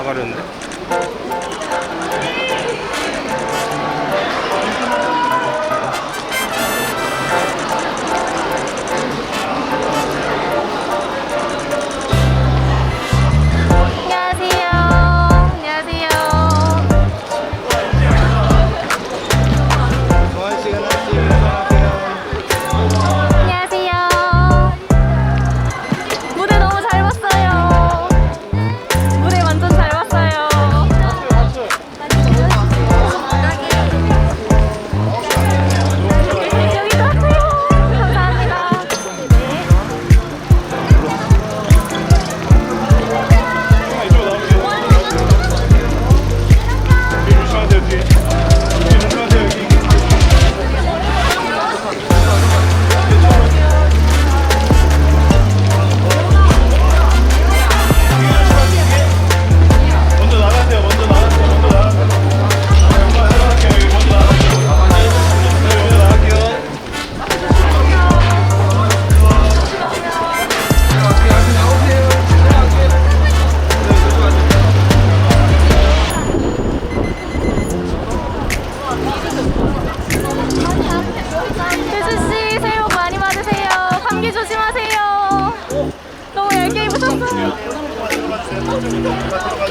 다 가렸는데?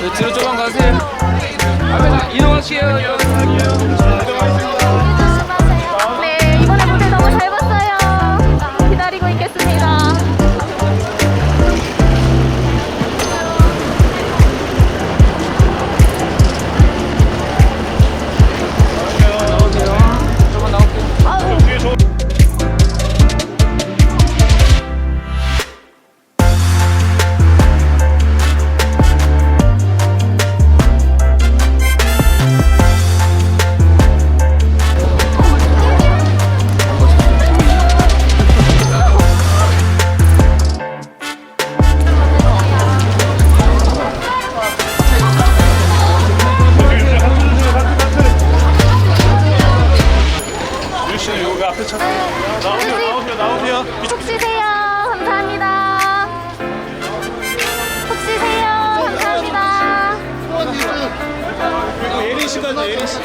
네, 뒤로 조금 가세요. 이동하세요. 나오세요, 나오세요, 나오세요. 푹 쉬세요. 감사합니다. 푹 쉬세요. 감사합니다. 예린 씨도 예린 씨.